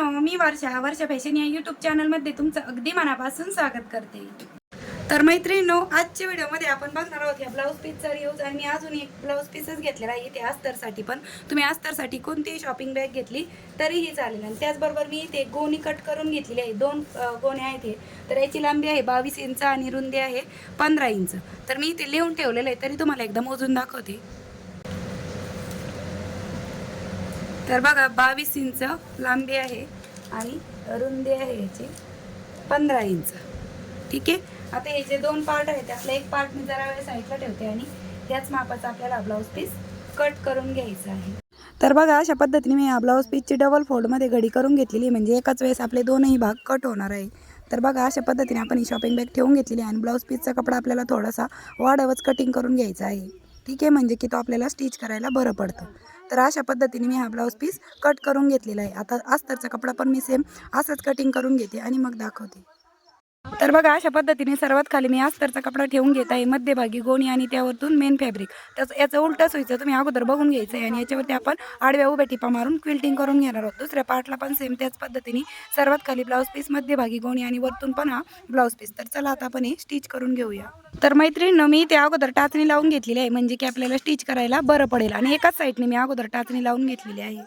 मित्रांनो मी वर्षा वर्षा फॅशन या यूट्यूब चॅनलमध्ये तुमचं अगदी मनापासून स्वागत करते. तर मैत्रिणीनो आजच्या व्हिडिओमध्ये आपण बघणार आहोत ह्या ब्लाऊज पीसचा रिव्ह्यूज आणि मी अजून एक ब्लाऊज पीसच घेतलेला आहे इथे अस्तरसाठी पण. तुम्ही अस्तरसाठी कोणतीही शॉपिंग बॅग घेतली तरीही चालेल. आणि त्याचबरोबर मी इथे गोणी कट करून घेतलेली आहे. दोन गोण्या आहेत हे. तर याची लांबी आहे बावीस इंच आणि रुंदी आहे पंधरा इंच. तर मी इथे लिहून ठेवलेलं आहे तरी तुम्हाला एकदा मोजून दाखवते. तर बघा बावीस इंच लांबी आहे आणि रुंदी आहे याची पंधरा इंच. ठीक आहे? आता हे जे दोन पार्ट आहेत त्यातला एक पार्ट मी जरा वेळ साईडला ठेवते आणि त्याच मापाचा आपल्याला ब्लाऊज पीस कट करून घ्यायचा आहे. तर बघा अशा पद्धतीने मी या ब्लाऊज पीसची डबल फोल्डमध्ये घडी करून घेतलेली म्हणजे एकाच वेळेस आपले दोनही भाग कट होणार आहे. तर बघा अशा पद्धतीने आपण ही शॉपिंग बॅग ठेवून घेतलेली आणि ब्लाऊज पीसचा कपडा आपल्याला थोडासा वाढवच कटिंग करून घ्यायचा आहे. ठीक आहे? म्हणजे की तो आपल्याला स्टिच करायला बरं पडतं. तर अशा पद्धतीने मी हा ब्लाऊज पीस कट करून घेतलेला आहे. आता अस्तरचा कपडा पण मी सेम असंच कटिंग करून घेते आणि मग दाखवते. तर बघा अशा पद्धतीने सर्वात खाली मी अस्तरचा कपडा ठेवून घेत आहे. मध्यभागी गोणी आणि त्यावरतून मेन फॅब्रिक तसं याचं उलटं सोयीचं तुम्ही अगोदर बघून घ्यायचं आहे आणि याच्यावरती आपण आडव्या उभ्या टिपा मारून क्विल्टिंग करून घेणार आहोत. दुसऱ्या पार्टला पण सेम त्याच पद्धतीने सर्वात खाली ब्लाऊज पीस मध्यभागी गोणी आणि वरतून पण हा ब्लाऊज पीस तर चला आता आपण हे स्टिच करून घेऊया. तर मैत्रिणीनं मी ते अगोदर टाचणी लावून घेतलेली आहे. म्हणजे की आपल्याला स्टिच करायला बरं पडेल. आणि एकाच साईडने मी अगोदर टाचणी लावून घेतलेली आहे.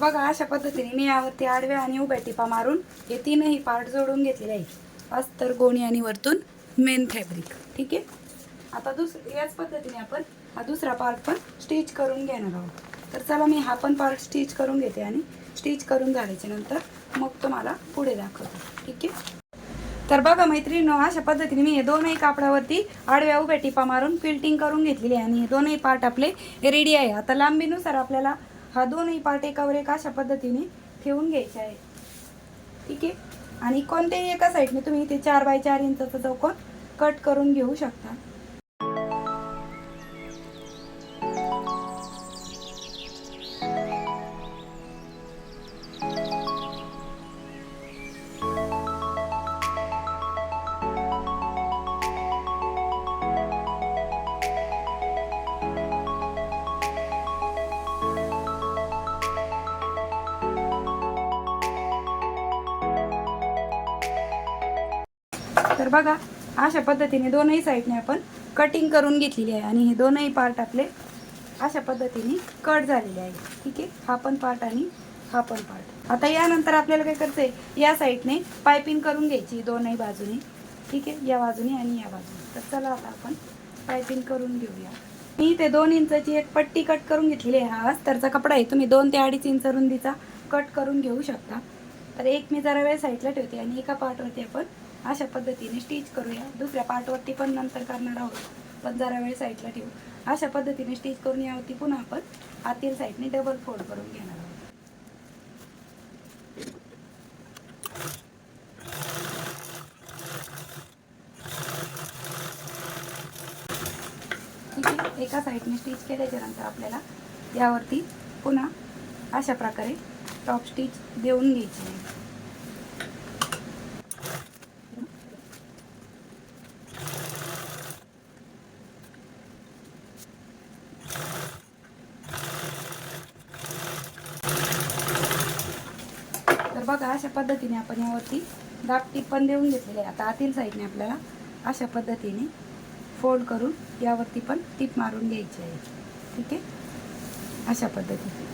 बघा अशा पद्धतीने मी यावरती आडव्या आणि उभ्या टिपा मारून हे तीनही पार्ट जोडून घेतलेले आहे अस्तर गोणी आणि वरतून मेन फॅब्रिक ठीक आहे? आता दुस याच पद्धतीने आपण हा दुसरा पार्ट पण स्टिच करून घेणार आहोत. तर चला मी हा पण पार्ट स्टिच करून घेते आणि स्टिच करून झाल्याच्यानंतर मग तुम्हाला पुढे दाखवतो. ठीक आहे? तर बघा मैत्रिणीनो अशा पद्धतीने मी हे दोनही कापडावरती आडव्या उभ्या टिपा मारून फिल्टिंग करून घेतलेली आहे. आणि हे दोनही पार्ट आपले रेडी आहे. आता लांबीनुसार आपल्याला हा दोनही पार्ट एकावर एक अशा पद्धतीने ठेवून घ्यायचे आहे. ठीक आहे? आणि कोणत्याही एका साईडने तुम्ही इथे चार बाय चार इंचाचा चौकोन कट करून घेऊ शकता. तर बघा अशा पद्धतीने दोनही साईडने आपण कटिंग करून घेतलेली आहे आणि हे दोनही पार्ट आपले अशा पद्धतीने कट झालेले आहे. ठीक आहे? हा पण पार्ट आणि हा पण पार्ट आता यानंतर आपल्याला काय करते आहे या साईडने पायपिंग करून घ्यायची दोनही बाजूने. ठीक आहे? या बाजूने आणि या बाजूने. तर चला आता आपण पायपिंग करून घेऊया. मी ते दोन इंचाची एक पट्टी कट करून घेतलेली आहे. हा अस्तरचा कपडा आहे. तुम्ही दोन ते अडीच इंच रुंदीचा कट करून घेऊ शकता. तर एक मी जरा वेळ साईडला ठेवते आणि एका पार्टवरती आपण अशा पद्धतीने स्टिच करूया. दुसऱ्या पार्टवरती पण नंतर करणार आहोत. पण जरा वेळ साईडला ठेवू. अशा पद्धतीने स्टिच करून यावरती पुन्हा आपण आतील साईडने डबल फोल्ड करून घेणार आहोत. ठीक आहे? एका साईडने स्टिच केल्याच्यानंतर आपल्याला यावरती पुन्हा अशा प्रकारे टॉप स्टिच देऊन घ्यायची आहे. बघा अशा पद्धतीने आपण यावरती दाबटीप पण देऊन घेतलेले आहे. आता आतील साईडने आपल्याला अशा पद्धतीने फोल्ड करून यावरती पण टीप मारून घ्यायची आहे. ठीक आहे? अशा पद्धतीने.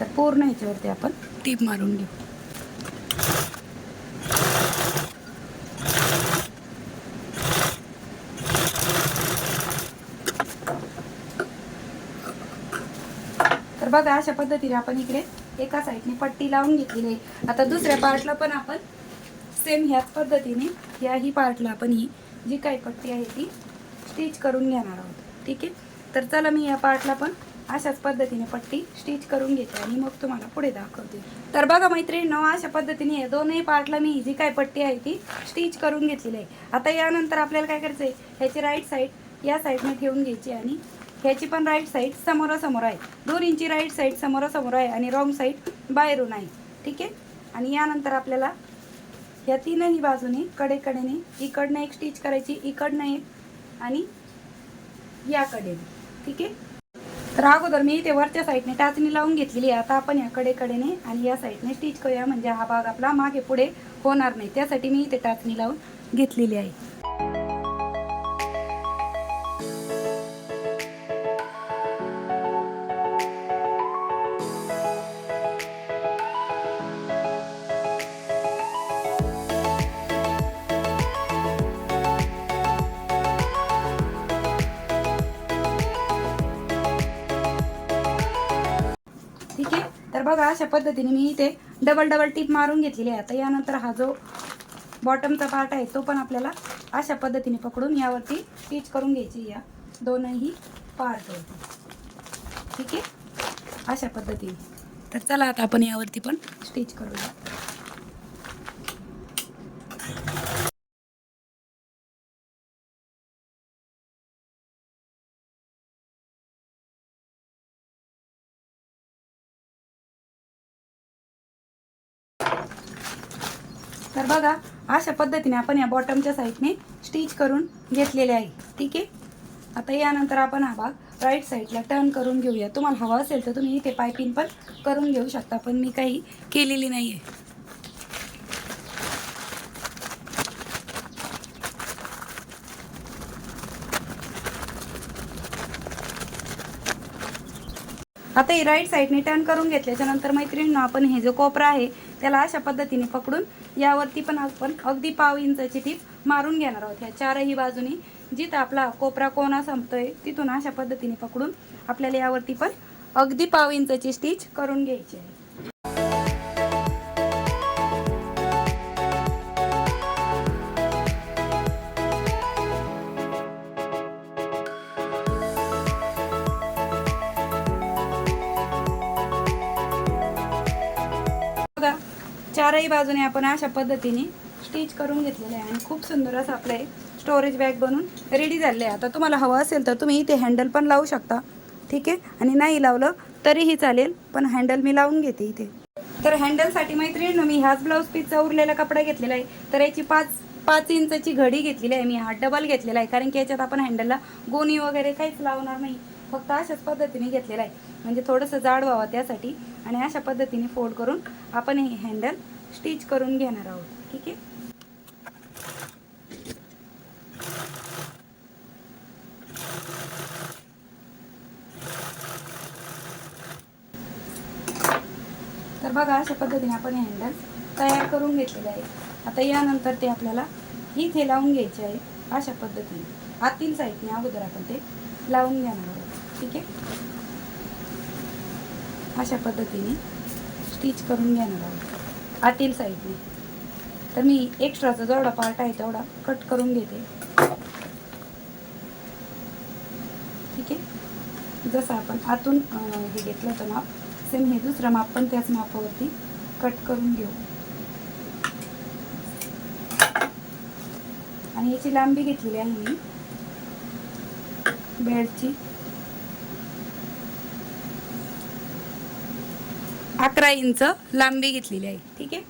तर पूर्ण ह्याच्यावरती आपण टीप मारून घेऊ. तर बघा अशा पद्धतीने आपण इकडे एका साईडने पट्टी लावून घेतलेली आहे. आता दुसऱ्या पार्टला पण आपण सेम ह्याच पद्धतीने याही पार्टला आपण ही जी काही पट्टी आहे ती स्टिच करून घेणार आहोत. ठीक आहे? तर चला मी या पार्टला पण अशाच पद्धतीने पट्टी स्टिच करून घेते आणि मग तुम्हाला पुढे दाखवते. तर बघा मैत्रिणींनो अशा पद्धतीने या दोनही पार्टला मी जी काय पट्टी आहे ती स्टिच करून घेतलेली आहे. आता यानंतर आपल्याला काय करायचं आहे ह्याची राईट साईड या साईडने ठेवून घ्यायची आणि ह्याची पण राईट साईड समोरासमोर आहे. दोन इंची राईट साईड समोरासमोर आहे आणि रॉंग साईड बाहेरून आहे. ठीक आहे? आणि यानंतर आपल्याला ह्या तीनही बाजूने कडेकडेने इकडनं एक स्टिच करायची इकडनं एक आणि याकडे. ठीक आहे? तर अगोदर मी इथे वरच्या साईडने टाचणी लावून घेतलेली आहे. आता आपण या कडेकडेने आणि या साईडने स्टिच करूया. म्हणजे हा भाग आपला मागे पुढे होणार नाही. त्यासाठी मी इथे टाचणी लावून घेतलेली आहे. बघा अशा पद्धतीने मी इथे डबल डबल टीप मारून घेतलेली आहे. आता यानंतर हा जो बॉटमचा पार्ट आहे तो पण आपल्याला अशा पद्धतीने पकडून यावरती स्टिच करून घ्यायची या दोनही पार्टवरती ठीक आहे? अशा पद्धतीने. तर चला आता आपण यावरती पण स्टिच करूया. तर बघा अशा पद्धतीने आपण या बॉटमच्या साईडने स्टिच करून घेतलेले आहे. ठीक आहे? आता यानंतर आपण हा भाग राईट साईडला टर्न करून घेऊया. तुम्हाला हवा असेल तर तुम्ही इथे पायपिंग पण करून घेऊ शकता पण मी काही केलेली नाही आहे आता ही राईट साईडने टर्न करून घेतल्याच्यानंतर मैत्रिणींना आपण हे जो कोपरा आहे त्याला अशा पद्धतीने पकडून यावरती पण आपण अगदी पाव इंचाची टीप मारून घेणार आहोत. ह्या चारही बाजूनी जिथं आपला कोपरा कोणा संपतोय तिथून अशा पद्धतीने पकडून आपल्याला यावरती पण अगदी पाव इंचाची स्टिच करून घ्यायची आहे. चारही बाजूने आपण अशा पद्धतीने स्टिच करून घेतलेलं आहे. आणि खूप सुंदर असं आपलं हे स्टोरेज बॅग बनून रेडी झाले आहे. आता तुम्हाला हवं असेल तर तुम्ही इथे हँडल पण लावू शकता. ठीक आहे? आणि नाही लावलं तरीही चालेल पण हँडल मी लावून घेते इथे. तर हँडलसाठी मैत्रिणीनं मी ह्याच ब्लाऊज पीसचा उरलेला कपडा घेतलेला आहे. तर याची पाच पाच इंचची घडी घेतलेली आहे. मी हा डबल घेतलेला आहे. कारण की याच्यात आपण हँडलला गोणी वगैरे काहीच लावणार नाही. फक्त अशाच पद्धतीने घेतलेला आहे. म्हणजे थोडंसं जाड व्हावं त्यासाठी. आणि अशा पद्धतीने फोल्ड करून आपण हे हँडल स्टिच करून घेणार आहोत. ठीक आहे? तर बघा अशा पद्धतीने आपण हँडल तयार करून घेतलेले आहे. आता यानंतर ते आपल्याला इथे लावून घ्यायचे आहे अशा पद्धतीने. आतील साईडने अगोदर आपण ते लावून घेणार आहोत. ठीक आहे? अशा पद्धतीने स्टिच करून घेणार आहोत. आतील साईडने तर मी एक्स्ट्राचा जेवढा पार्ट आहे तेवढा कट करून घेते. ठीक आहे? जसं आपण आतून हे घेतलं होतं माप सेम हे दुसरं माप पण त्याच मापावरती कट करून घेऊ. आणि याची लांबी घेतलेली आहे मी. बेडची अकरा इंच लांबी घेतलेली आहे. ठीक आहे?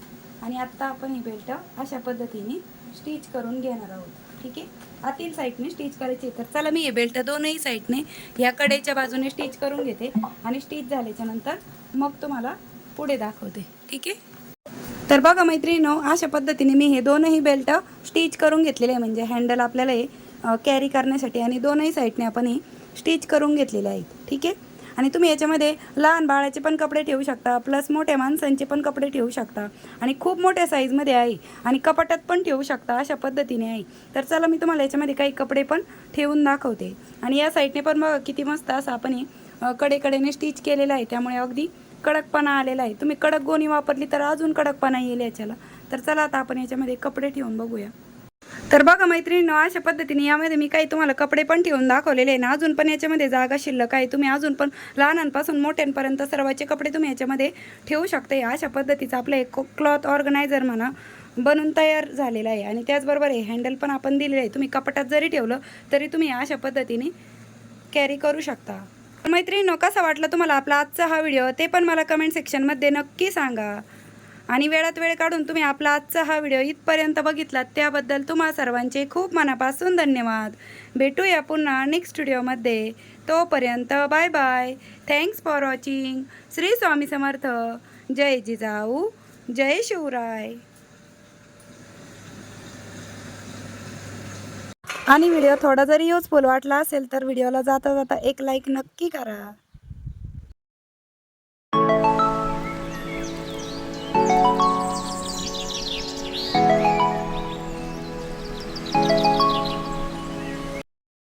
आणि आत्ता आपण ही बेल्ट अशा पद्धतीने स्टिच करून घेणार आहोत. ठीक आहे? आतील साईडने स्टिच करायची तर चला मी हे बेल्ट दोनही साईडने या कडेच्या बाजूने स्टिच करून घेते. आणि स्टिच झाल्याच्यानंतर मग तुम्हाला पुढे दाखवते. ठीक आहे? तर बघा मैत्रिणीनो अशा पद्धतीने मी हे दोनही बेल्ट स्टिच करून घेतलेले आहे. म्हणजे हँडल आपल्याला हे कॅरी करण्यासाठी आणि दोनही साईडने आपण हे स्टिच करून घेतलेले आहेत. ठीक आहे? आणि तुम्ही याच्यामध्ये लहान बाळाचे पण कपडे ठेवू शकता प्लस मोठ्या माणसांचे पण कपडे ठेवू शकता. आणि खूप मोठ्या साईजमध्ये आहे. आणि कपाटात पण ठेवू शकता अशा पद्धतीने आहे. तर चला मी तुम्हाला याच्यामध्ये काही कपडे पण ठेवून दाखवते. आणि या साईडने पण बघा किती मस्त असं आपण हे कडेकडेने स्टिच केलेलं आहे. त्यामुळे अगदी कडकपणा आलेला आहे. तुम्ही कडक गोणी वापरली तर अजून कडकपणा येईल याच्याला. तर चला आता आपण याच्यामध्ये कपडे ठेवून बघूया. तर बघा मैत्रिणींनो अशा पद्धतीने यामध्ये मी काही तुम्हाला कपडे पण ठेवून दाखवलेले आहे ना अजून पण याच्यामध्ये जागा शिल्लक आहे. तुम्ही अजून पण लहानांपासून मोठ्यांपर्यंत सर्वांचे कपडे तुम्ही याच्यामध्ये ठेवू शकता या अशा पद्धतीचं आपलं एक क्लॉथ ऑर्गनायझर म्हणा बनून तयार झालेलं आहे. आणि त्याचबरोबर हे हँडल पण आपण दिलेलं आहे. तुम्ही कपाटात जरी ठेवलं तरी तुम्ही अशा पद्धतीने कॅरी करू शकता. मैत्रिणींनो कसा वाटला तुम्हाला आपला आजचा हा व्हिडिओ ते पण मला कमेंट सेक्शनमध्ये नक्की सांगा. आणि वेळात वेळ काढून तुम्ही आपला आजचा हा व्हिडिओ इथपर्यंत बघितलात त्याबद्दल तुम्हा सर्वांचे खूप मनापासून धन्यवाद. भेटूया पुन्हा नेक्स्ट व्हिडिओमध्ये तोपर्यंत bye bye thanks for watching Shri Swami Samarth. जय जिजाऊ. जय शिवराय. आणि व्हिडिओ थोडा जरी युजफुल वाटला असेल तर व्हिडिओला जाता जाता एक लाईक नक्की करा.